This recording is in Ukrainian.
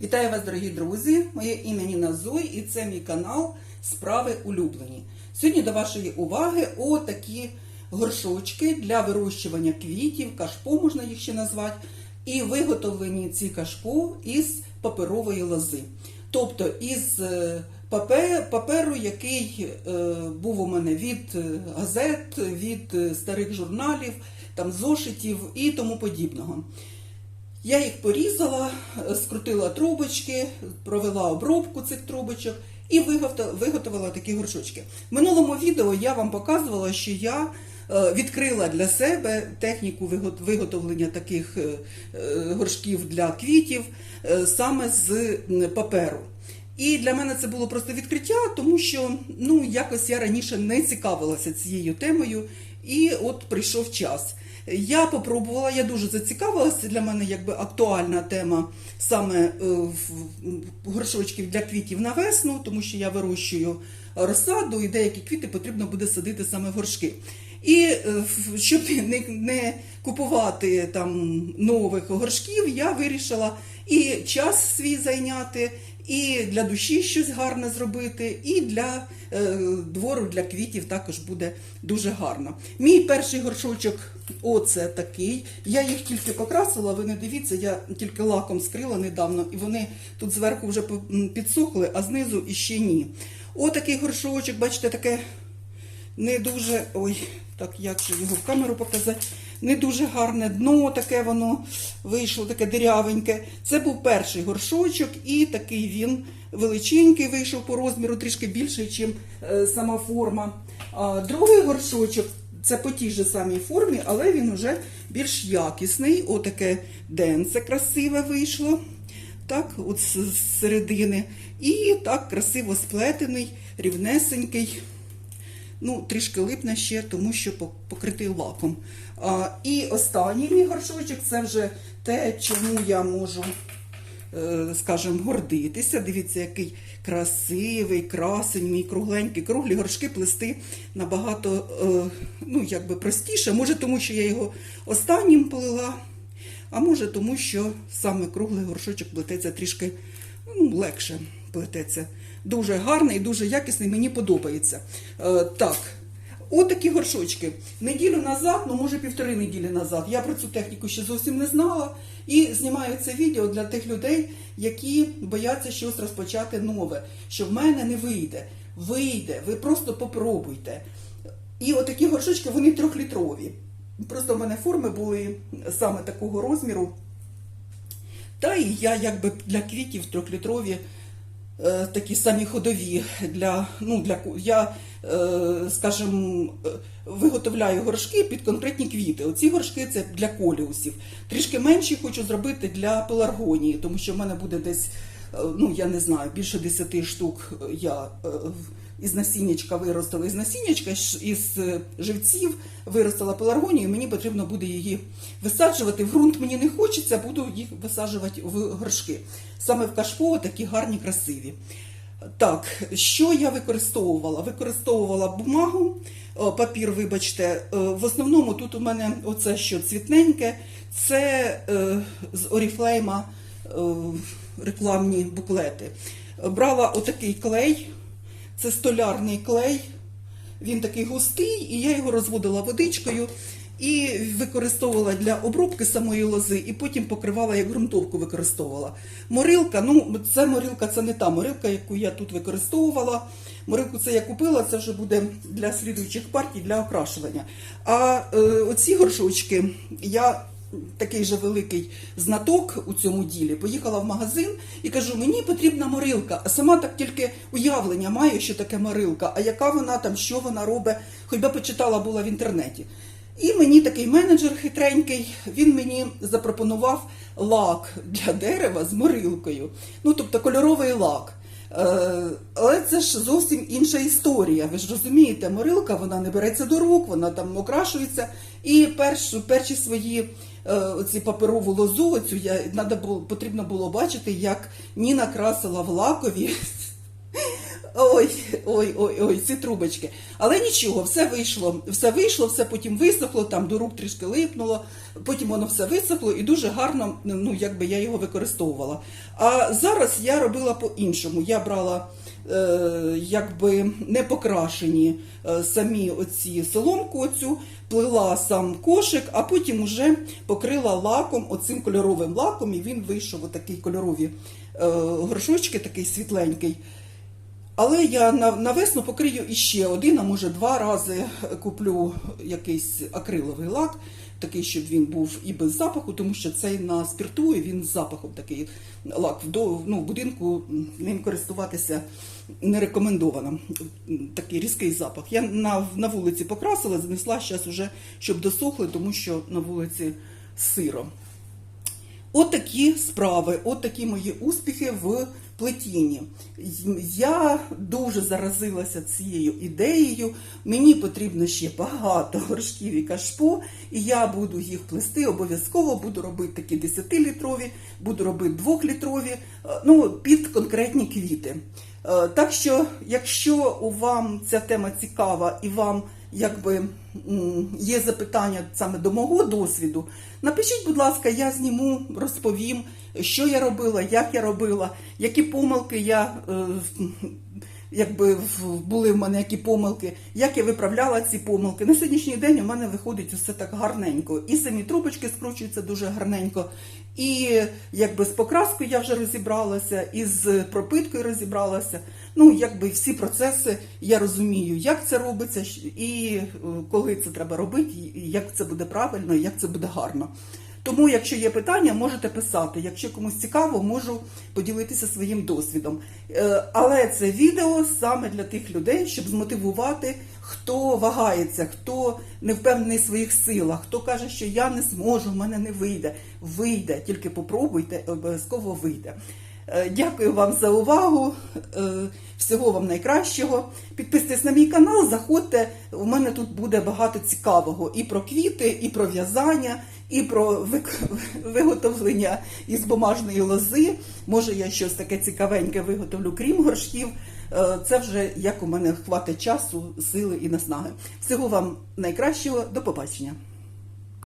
Вітаю вас, дорогі друзі! Моє ім'я Ніна Зой і це мій канал Справи улюблені. Сьогодні до вашої уваги отакі горшочки для вирощування квітів, кашпо можна їх ще назвати, і виготовлені ці кашпо із паперової лози. Тобто із е, паперу, який е, був у мене від е, газет, від старих журналів, там зошитів і тому подібного. Я їх порізала, е, скрутила трубочки, провела обробку цих трубочок і виготовила, такі горшочки. В минулому відео я вам показувала, що я е, відкрила для себе техніку виготовлення таких е, горшків для квітів саме з паперу. І для мене це було просто відкриття, тому що ну якось я раніше не цікавилася цією темою, і от прийшов час. Я попробувала, я дуже зацікавилася. Для мене якби актуальна тема саме е, горшочків для квітів на весну, тому що я вирощую розсаду, і деякі квіти потрібно буде садити саме в горшки. І е, щоб не, не купувати там нових горшків, я вирішила і час свій зайняти, і для душі щось гарне зробити, і для е, двору, для квітів також буде дуже гарно. Мій перший горшочок оце такий. Я їх тільки покрасила, ви не дивіться, я тільки лаком скрила недавно, і вони тут зверху вже підсохли, а знизу іще ні. Отакий горшочок, бачите, таке не дуже. Ой, так як же його в камеру показати. Не дуже гарне дно, таке воно вийшло, таке дирявеньке. Це був перший горшочок, і такий він величенький вийшов по розміру, трішки більший, ніж сама форма. А другий горшочок це по тій же самій формі, але він уже більш якісний. Отаке денце красиве вийшло. Так, от з середини. І так красиво сплетений, рівнесенький. Ну, трішки липне ще, тому що покритий лаком. А, і останній мій горшочок це вже те, чому я можу, е, скажімо, гордитися. Дивіться, який красивий, красень, мій кругленький. Круглі горшки плести набагато е, ну, якби простіше. Може, тому що я його останнім плела, а може, тому що саме круглий горшочок плететься трішки ну, легше плететься. Дуже гарний, дуже якісний, мені подобається. Е, так, отакі горшочки. Неділю назад, ну може півтори неділі назад, я про цю техніку ще зовсім не знала. І знімаю це відео для тих людей, які бояться щось розпочати нове, що в мене не вийде. Вийде, ви просто попробуйте. І отакі горшочки, вони трьохлітрові. Просто в мене форми були саме такого розміру. Та і я якби для квітів трьохлітрові такі самі ходові. Для, ну, для, я, е, скажімо, е, виготовляю горшки під конкретні квіти. Оці горшки це для коліусів. Трішки менші хочу зробити для пеларгонії, тому що в мене буде десь, е, ну я не знаю, більше 10 штук я е, із насіннячка виростила із насіннячка, із е, живців виростила пеларгонію, мені потрібно буде її висаджувати. В ґрунт мені не хочеться, буду їх висаджувати в горшки. Саме в кашпо такі гарні, красиві. Так, що я використовувала? Використовувала бумагу, папір, вибачте. Е, В основному тут у мене оце що цвітненьке, це е, з Оріфлейма е, рекламні буклети. Брала отакий клей, це столярний клей. Він такий густий, і я його розводила водичкою і використовувала для обробки самої лози, і потім покривала як ґрунтовку використовувала. Морилка, ну це морилка, це не та морилка, яку я тут використовувала. Морилку це я купила, це вже буде для слідуючих партій, для окрашування. А е, оці горшочки я такий же великий знаток у цьому ділі. Поїхала в магазин і кажу, мені потрібна морилка. А сама так тільки уявлення маю, що таке морилка, а яка вона там, що вона робить, хоч би почитала була в інтернеті. І мені такий менеджер хитренький, він мені запропонував лак для дерева з морилкою. Ну, тобто кольоровий лак. Е, Але це ж зовсім інша історія. Ви ж розумієте, морилка вона не береться до рук, вона там окрашується. І перш, перші свої е, оці паперову лозу, оцю я надо було, потрібно було бачити, як Ніна красила в лакові Ой, ой, ой, ой, ці трубочки. Але нічого, все вийшло, все вийшло, все потім висохло, там до рук трішки липнуло, потім воно все висохло і дуже гарно, ну, якби я його використовувала. А зараз я робила по-іншому. Я брала е, якби не покрашені е, самі оці соломку оцю, плела сам кошик, а потім уже покрила лаком, оцим кольоровим лаком, і він вийшов отакий кольорові е, горшочки, такий світленький. Але я на, весну покрию іще один, а може два рази куплю якийсь акриловий лак, такий, щоб він був і без запаху, тому що цей на спирту, і він з запахом такий лак. До- ну, в будинку ним користуватися не рекомендовано. Такий різкий запах. Я на, на вулиці покрасила, занесла зараз уже, щоб досохли, тому що на вулиці сиро. От такі справи, от мої успіхи в плетінні. Я дуже заразилася цією ідеєю. Мені потрібно ще багато горшків і кашпо, і я буду їх плести. Обов'язково буду робити такі 10-літрові, буду робити 2-літрові, е, ну, під конкретні квіти. Е, Так що, якщо вам ця тема цікава і вам якби є запитання саме до мого досвіду, напишіть, будь ласка, я зніму, розповім, що я робила, як я робила, які помилки я. е, Якби були в мене які помилки, як я виправляла ці помилки. На сьогоднішній день у мене виходить все так гарненько. І самі трубочки скручуються дуже гарненько. І якби з покраскою я вже розібралася, і з пропиткою розібралася. Ну, якби всі процеси я розумію, як це робиться, і е, коли це треба робити, як це буде правильно, і як це буде гарно. Тому, якщо є питання, можете писати. Якщо комусь цікаво, можу поділитися своїм досвідом. Е, Але це відео саме для тих людей, щоб змотивувати, хто вагається, хто не впевнений в своїх силах, хто каже, що я не зможу, в мене не вийде. Вийде, тільки попробуйте, обов'язково вийде. Е, Дякую вам за увагу. Е, Всього вам найкращого. Підписуйтесь на мій канал, заходьте. У мене тут буде багато цікавого і про квіти, і про в'язання, і про виготовлення із бумажної лози. Може, я щось таке цікавеньке виготовлю, крім горшків. Е, Це вже як у мене хватить часу, сили і наснаги. Всього вам найкращого. До побачення.